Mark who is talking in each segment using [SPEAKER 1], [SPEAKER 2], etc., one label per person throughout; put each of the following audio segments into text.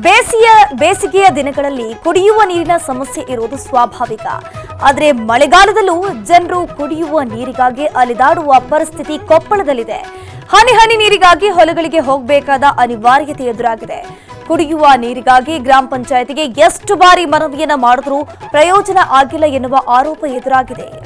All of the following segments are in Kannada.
[SPEAKER 1] ಬೇಸಿಯ, ಬೇಸಿಗೆಯ ದಿನಗಳಲ್ಲಿ ಕುಡಿಯುವ ನೀರಿನ ಸಮಸ್ಯೆ ಇರುವುದು ಸ್ವಾಭಾವಿಕ. ಆದರೆ ಮಳೆಗಾಲದಲ್ಲೂ ಜನರು ಕುಡಿಯುವ ನೀರಿಗಾಗಿ ಅಲೆದಾಡುವ ಪರಿಸ್ಥಿತಿ ಕೊಪ್ಪಳದಲ್ಲಿದೆ. ಹನಿ ಹನಿ ನೀರಿಗಾಗಿ ಹೊಲಗಳಿಗೆ ಹೋಗಬೇಕಾದ ಅನಿವಾರ್ಯತೆ ಎದುರಾಗಿದೆ. ಕುಡಿಯುವ ನೀರಿಗಾಗಿ ಗ್ರಾಮ ಪಂಚಾಯತಿಗೆ ಎಷ್ಟು ಬಾರಿ ಮನವಿಯನ್ನ ಮಾಡಿದ್ರೂ ಪ್ರಯೋಜನ ಆಗಿಲ್ಲ ಎನ್ನುವ ಆರೋಪ ಎದುರಾಗಿದೆ.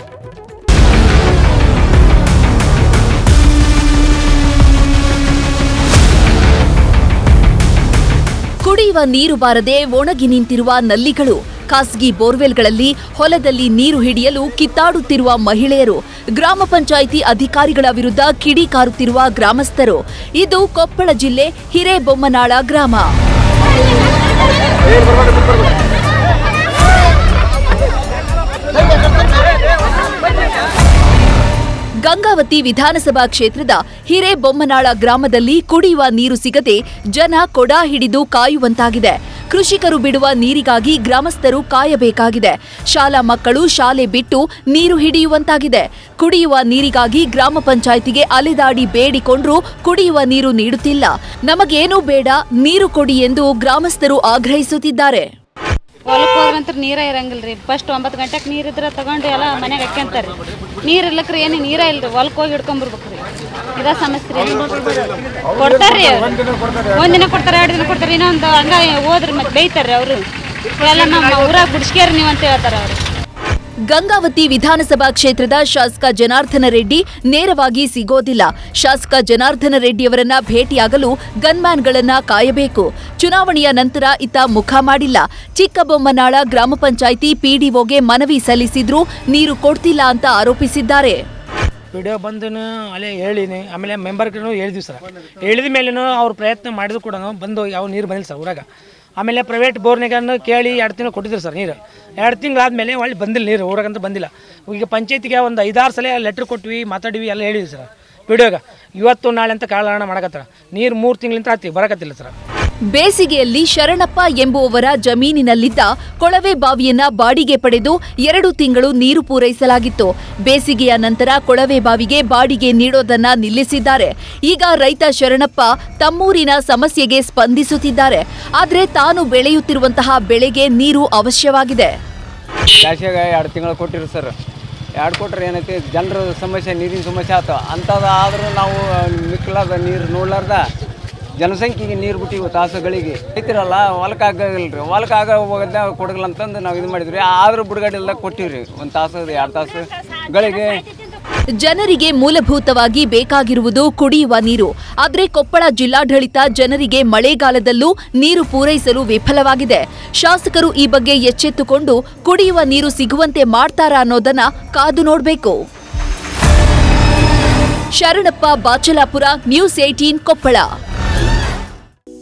[SPEAKER 2] ಕುಡಿಯುವ ನೀರು ಬಾರದೆ ಒಣಗಿ ನಿಂತಿರುವ ನಲ್ಲಿಗಳು. ಖಾಸಗಿ ಬೋರ್ವೆಲ್ಗಳಲ್ಲಿ ಹೊಲದಲ್ಲಿ ನೀರು ಹಿಡಿಯಲು ಕಿತ್ತಾಡುತ್ತಿರುವ ಮಹಿಳೆಯರು, ಗ್ರಾಮ ಪಂಚಾಯಿತಿ ಅಧಿಕಾರಿಗಳ ವಿರುದ್ಧ ಕಿಡಿಕಾರುತ್ತಿರುವ ಗ್ರಾಮಸ್ಥರು. ಇದು ಕೊಪ್ಪಳ ಜಿಲ್ಲೆ ಹಿರೇಬೊಮ್ಮನಾಳ ಗ್ರಾಮ. ಗಂಗಾವತಿ ವಿಧಾನಸಭಾ ಕ್ಷೇತ್ರದ ಹಿರೇಬೊಮ್ಮನಾಳ ಗ್ರಾಮದಲ್ಲಿ ಕುಡಿಯುವ ನೀರು ಸಿಗದೆ ಜನ ಕೊಡ ಹಿಡಿದು ಕಾಯುವಂತಾಗಿದೆ. ಕೃಷಿಕರು ಬಿಡುವ ನೀರಿಗಾಗಿ ಗ್ರಾಮಸ್ಥರು ಕಾಯಬೇಕಾಗಿದೆ. ಶಾಲಾ ಮಕ್ಕಳು ಶಾಲೆ ಬಿಟ್ಟು ನೀರು ಹಿಡಿಯುವಂತಾಗಿದೆ. ಕುಡಿಯುವ ನೀರಿಗಾಗಿ ಗ್ರಾಮ ಪಂಚಾಯಿತಿಗೆ ಅಲೆದಾಡಿ ಬೇಡಿಕೊಂಡ್ರೂ ಕುಡಿಯುವ ನೀರು ನೀಡುತ್ತಿಲ್ಲ. ನಮಗೇನೂ ಬೇಡ, ನೀರು ಕೊಡಿ ಎಂದು ಗ್ರಾಮಸ್ಥರು ಆಗ್ರಹಿಸುತ್ತಿದ್ದಾರೆ.
[SPEAKER 3] ಹೊಲಕ್ಕೆ ನೀರ ನೀರೇ ಇರಂಗಿಲ್ರಿ. ಫಸ್ಟ್ ಒಂಬತ್ತು ಗಂಟೆಗೆ ನೀರ್ ಇದ್ರೆ ತಗೊಂಡು ಎಲ್ಲ ಮನೆಗೆ ಹಾಕ್ಯಂತಾರೆ ನೀರು ಇರ್ಲಕ್ರಿ, ಏನು ನೀರ ಇಲ್ರಿ ಹೊಲಕ್ಕೆ ಹೋಗಿ ಹಿಡ್ಕೊಂಬರ್ಬೇಕ್ರಿ. ಇದ ಸಮಸ್ಯೆ ರೀ. ಕೊಡ್ತಾರ್ರಿ. ಒಂದಿನ ಕೊಡ್ತಾರೆ, ಎರಡು ದಿನ ಕೊಡ್ತಾರೆ, ಇನ್ನೊಂದು ಹಂಗ ಹೋದ್ರಿ ಮತ್ತೆ ಬೈತಾರ್ರಿ ಅವರು. ಎಲ್ಲ ನಮ್ಮ ಊರಾಗ ಬಿಡಿಸ್ಕೇರಿ ನೀವು ಅಂತ ಹೇಳ್ತಾರೆ ಅವರು.
[SPEAKER 2] ಗಂಗಾವತಿ ವಿಧಾನಸಭಾ ಕ್ಷೇತ್ರದ ಶಾಸಕ ಜನಾರ್ದನ ರೆಡ್ಡಿ ನೇರವಾಗಿ ಸಿಗೋದಿಲ್ಲ. ಶಾಸಕ ಜನಾರ್ದನ ರೆಡ್ಡಿಯವರನ್ನ ಭೇಟಿಯಾಗಲು ಗನ್ಮ್ಯಾನ್ಗಳನ್ನ ಕಾಯಬೇಕು. ಚುನಾವಣೆಯ ನಂತರ ಇತ್ತ ಮುಖ ಮಾಡಿಲ್ಲ. ಚಿಕ್ಕಬೊಮ್ಮನಾಳ ಗ್ರಾಮ ಪಂಚಾಯಿತಿ ಪಿಡಿಒಗೆ ಮನವಿ ಸಲ್ಲಿಸಿದ್ರು ನೀರು ಕೊಡ್ತಿಲ್ಲ ಅಂತ ಆರೋಪಿಸಿದ್ದಾರೆ.
[SPEAKER 4] ವಿಡಿಯೋ ಬಂದನು ಅಲ್ಲೇ ಹೇಳಿನಿ. ಆಮೇಲೆ ಮೆಂಬರ್ಗೂ ಹೇಳಿದ್ವಿ ಸರ್. ಹೇಳಿದ ಮೇಲೇನು ಅವ್ರು ಪ್ರಯತ್ನ ಮಾಡಿದ್ರು ಕೂಡ ಬಂದು ಯಾವ ನೀರು ಬಂದಿಲ್ಲ ಸರ್ ಊರಾಗ. ಆಮೇಲೆ ಪ್ರೈವೇಟ್ ಬೋರ್ನಿಗನ್ನು ಕೇಳಿ ಎರಡು ತಿಂಗಳು ಕೊಟ್ಟಿದ್ರು ಸರ್ ನೀರು. ಎರಡು ತಿಂಗಳಾದ್ಮೇಲೆ ಒಳ್ಳೆ ಬಂದಿಲ್ಲ ನೀರು, ಊರಾಗಂತೂ ಬಂದಿಲ್ಲ. ಈಗ ಪಂಚಾಯತಿಗೆ ಒಂದು ಐದಾರು ಸಲ ಲೆಟ್ರ್ ಕೊಟ್ವಿ ಮಾತಾಡಿವಿ ಎಲ್ಲ ಹೇಳಿದ್ವಿ ಸರ್. ವಿಡಿಯೋಗ. ಇವತ್ತು ನಾಳೆ ಅಂತ ಕಾಲಹರಣ ಮಾಡಕತ್ತಾರ. ನೀರು ಮೂರು ತಿಂಗಳಿಂದ ಆಗ್ತೀವಿ ಬರಕತ್ತಿಲ್ಲ ಸರ್.
[SPEAKER 2] ಬೇಸಿಗೆಯಲ್ಲಿ ಶರಣಪ್ಪ ಎಂಬುವವರ ಜಮೀನಿನಲ್ಲಿದ್ದ ಕೊಳವೆ ಬಾವಿಯನ್ನ ಬಾಡಿಗೆ ಪಡೆದು ಎರಡು ತಿಂಗಳು ನೀರು ಪೂರೈಸಲಾಗಿತ್ತು. ಬೇಸಿಗೆಯ ನಂತರ ಕೊಳವೆ ಬಾವಿಗೆ ಬಾಡಿಗೆ ನೀಡೋದನ್ನ ನಿಲ್ಲಿಸಿದ್ದಾರೆ. ಈಗ ರೈತ ಶರಣಪ್ಪ ತಮ್ಮೂರಿನ ಸಮಸ್ಯೆಗೆ ಸ್ಪಂದಿಸುತ್ತಿದ್ದಾರೆ. ಆದರೆ ತಾನು ಬೆಳೆಯುತ್ತಿರುವಂತಹ ಬೆಳೆಗೆ ನೀರು ಅವಶ್ಯವಾಗಿದೆ.
[SPEAKER 5] ಎರಡು ತಿಂಗಳು ಕೊಟ್ಟಿರು ಸರ್. ಎರಡು ಕೊಟ್ಟರೆ ಏನೈತಿ? ಜನರ ಸಮಸ್ಯೆ, ನೀರಿನ ಸಮಸ್ಯೆ ಆಯ್ತು ಅಂಥದ್ದು ಆದರೂ ನಾವು ಮಿಕ್ಕಲಾದ ನೀರು ನೋಡ್ಲಾರ್ದ? ಜನಸಂಖ್ಯೆಗೆ ನೀರು ಬಿಟ್ಟಿವಿ ತಾಸುಗಳಿಗೆ ಐತಿರಲ್ಲ ಹೊಲಕ್ಕೆ ಆಗಲ್ಲ ರೀ ಹೊಲಕ್ಕೆ ಆಗ ಕೊಡಗಲ್ಲ ಅಂತಂದು ನಾವು ಇದು ಮಾಡಿದ್ವಿ. ಆದರೂ ಬಿಡುಗಡೆ ಎಲ್ಲ ಕೊಟ್ಟಿವ್ರಿ. ಒಂದು ತಾಸು, ಎರಡು ತಾಸು ಗಳಿಗೆ.
[SPEAKER 2] ಜನರಿಗೆ ಮೂಲಭೂತವಾಗಿ ಬೇಕಾಗಿರುವುದು ಕುಡಿಯುವ ನೀರು. ಆದರೆ ಕೊಪ್ಪಳ ಜಿಲ್ಲಾಡಳಿತ ಜನರಿಗೆ ಮಳೆಗಾಲದಲ್ಲೂ ನೀರು ಪೂರೈಸಲು ವಿಫಲವಾಗಿದೆ. ಶಾಸಕರು ಈ ಬಗ್ಗೆ ಎಚ್ಚೆತ್ತುಕೊಂಡು ಕುಡಿಯುವ ನೀರು ಸಿಗುವಂತೆ ಮಾಡ್ತಾರಾ ಅನ್ನೋದನ್ನ ಕಾದು ನೋಡಬೇಕು. Sharanappa Bachalapura, news eighteen Koppal.